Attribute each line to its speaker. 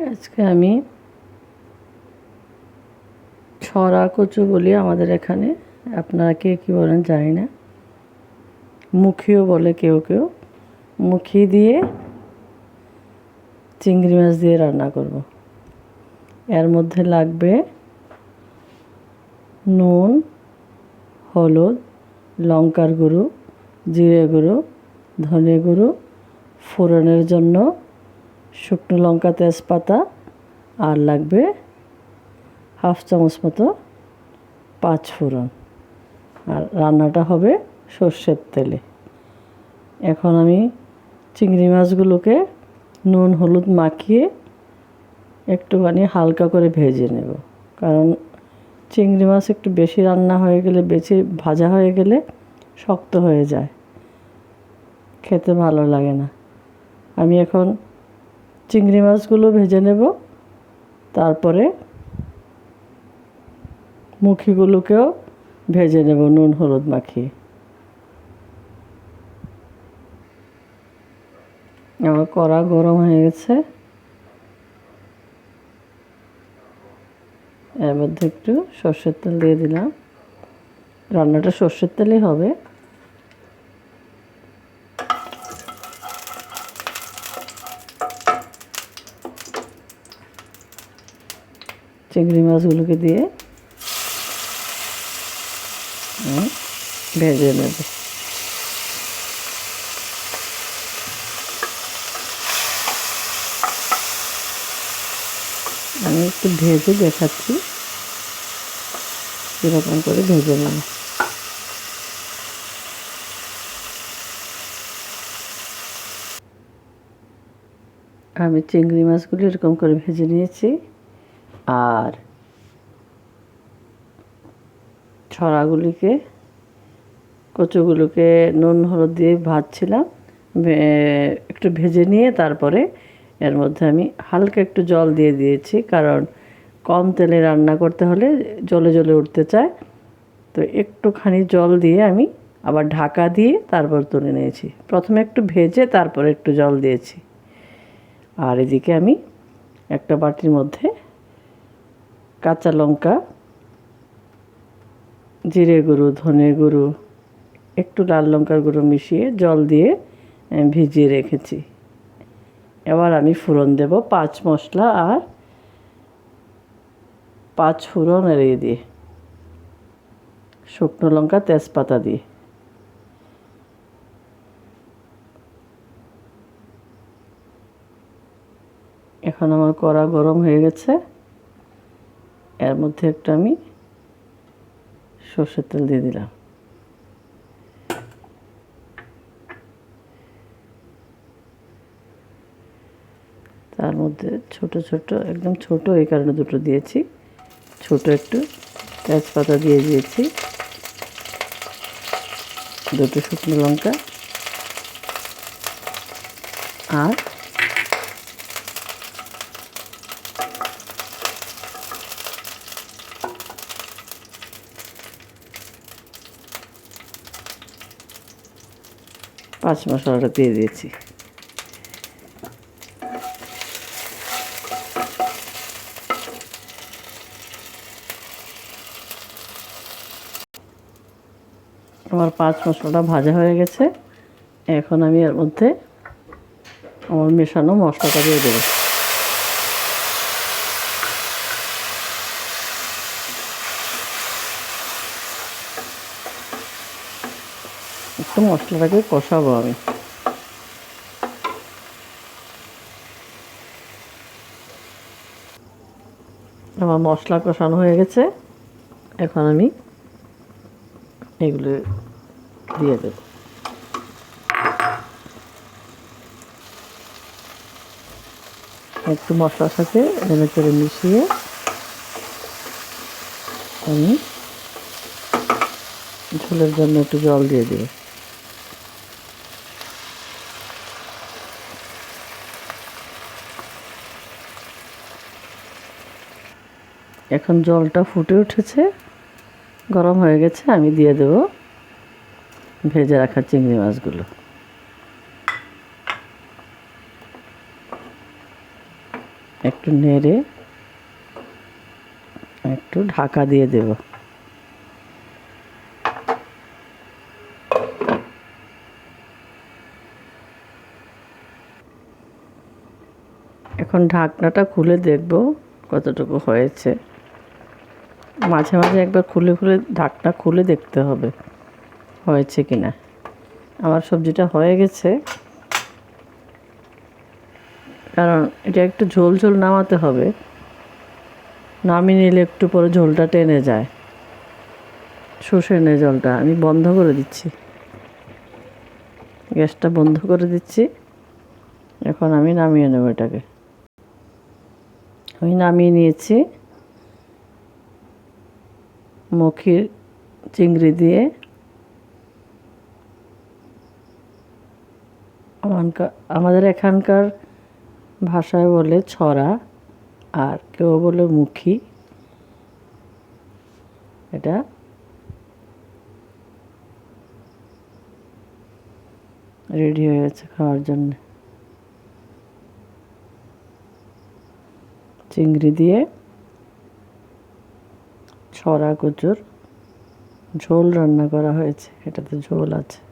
Speaker 1: আজকে আমি ছড়া কচু বলি আমাদের এখানে। আপনারা কে কী বলেন জানি না। মুখিও বলে কেউ কেউ। মুখি দিয়ে চিংড়ি মাছ দিয়ে রান্না করব। এর মধ্যে লাগবে নুন, হলুদ, লঙ্কার গুঁড়ো, জিরে গুঁড়ো, ধনে গুঁড়ো, ফোড়নের জন্য শুকনো লঙ্কা তেজপাতা আর লাগবে হাফ চামচ মতো পাঁচ ফোড়ন। আর রান্নাটা হবে সর্ষের তেলে। এখন আমি চিংড়ি মাছগুলোকে নুন, হলুদ মাখিয়ে একটুখানি হালকা করে ভেজে নেব। কারণ চিংড়ি মাছ একটু বেশি রান্না হয়ে গেলে, বেশি ভাজা হয়ে গেলে শক্ত হয়ে যায়। খেতে ভালো লাগে না। আমি এখন চিংড়ি মাছগুলো ভেজে নেব। তারপরে মুখিগুলোকেও ভেজে নেব, নুন, হলুদ মাখিয়ে। আমার কড়া গরম হয়ে গেছে। এর মধ্যে একটু সর্ষের তেল দিয়ে দিলাম। রান্নাটা সর্ষের তেলই হবে। চিংড়ি মাছগুলোকে দিয়ে ভেজে নেব। আমি একটু ভেজে দেখাচ্ছি, কীরকম করে ভেজে নেব। আমি চিংড়ি মাছগুলো এরকম করে ভেজে নিয়েছি। আর ছড়াগুলিকে, কচুগুলোকে নুন, হলুদ দিয়ে ভাজছিলাম। একটু ভেজে নিয়ে তারপরে এর মধ্যে আমি হালকা একটু জল দিয়ে দিয়েছি, কারণ কম তেলে রান্না করতে হলে জলে জলে উঠতে চায়। তো একটুখানি জল দিয়ে আমি আবার ঢাকা দিয়ে তারপর তুলে নিয়েছি। প্রথমে একটু ভেজে তারপরে একটু জল দিয়েছি। আর এদিকে আমি একটা বাটির মধ্যে কাঁচা লঙ্কা, জিরে গুঁড়ো, ধনে গুঁড়ো, একটু লাল লঙ্কার গুঁড়ো মিশিয়ে জল দিয়ে ভিজিয়ে রেখেছি। এবার আমি ফোড়ন দেব পাঁচ মশলা আর পাঁচ ফোড়ন এড়িয়ে দিয়ে, শুকনো লঙ্কা, তেজপাতা দিয়ে। এখন আমার কড়া গরম হয়ে গেছে। এর মধ্যে একটা আমি সর্ষের তেল দিয়ে দিলাম। তার মধ্যে ছোট ছোট, একদম ছোট এই কারণে দুটো দিয়েছি। ছোট একটু তেজপাতা দিয়ে দিয়েছি। দুটো শুকনো লঙ্কা। আর পাঁচ মশলাটা দিয়ে দিয়েছি। আমার পাঁচ মশলাটা ভাজা হয়ে গেছে। এখন আমি এর মধ্যে আমার মেশানো মশলাটা দিয়ে দেবো। একটু মশলাটাকে কষাবো আমি। আমার মশলা কষানো হয়ে গেছে। এখন আমি এগুলো দিয়ে দেব। একটু মশলার সাথে নেড়ে করে মিশিয়ে আমি ঝোলের জন্য একটু জল দিয়ে দেবো। এখন জলটা ফুটে উঠেছে, গরম হয়ে গেছে, আমি দিয়ে দেবো ভেজে রাখা চিংড়ি মাছগুলো। একটু নেড়ে একটু ঢাকা দিয়ে দেব। এখন ঢাকনাটা খুলে দেখব কতটুকু হয়েছে। মাঝে মাঝে একবার খুলে খুলে ঢাকনা খুলে দেখতে হবে, হয়েছে কি না আমার সবজিটা হয়ে গেছে। কারণ এটা একটু ঝোল ঝোল নামাতে হবে। নামিয়ে নিলে একটু পরে ঝোলটা টেনে যায়। শুষে নে জলটা, আমি বন্ধ করে দিচ্ছি। গ্যাসটা বন্ধ করে দিচ্ছি। এখন আমি নামিয়ে নেব এটাকে। আমি নামিয়ে নিয়েছি। মুখির চিংড়ি দিয়ে আমাদের এখানকার ভাষায় বলে ছড়া, আর কেউ বলে মুখী। এটা রেডি হয়ে গেছে খাওয়ার জন্য। চিংড়ি দিয়ে ছড়া কচুর ঝোল রান্না করা হয়েছে। এটাতে ঝোল আছে।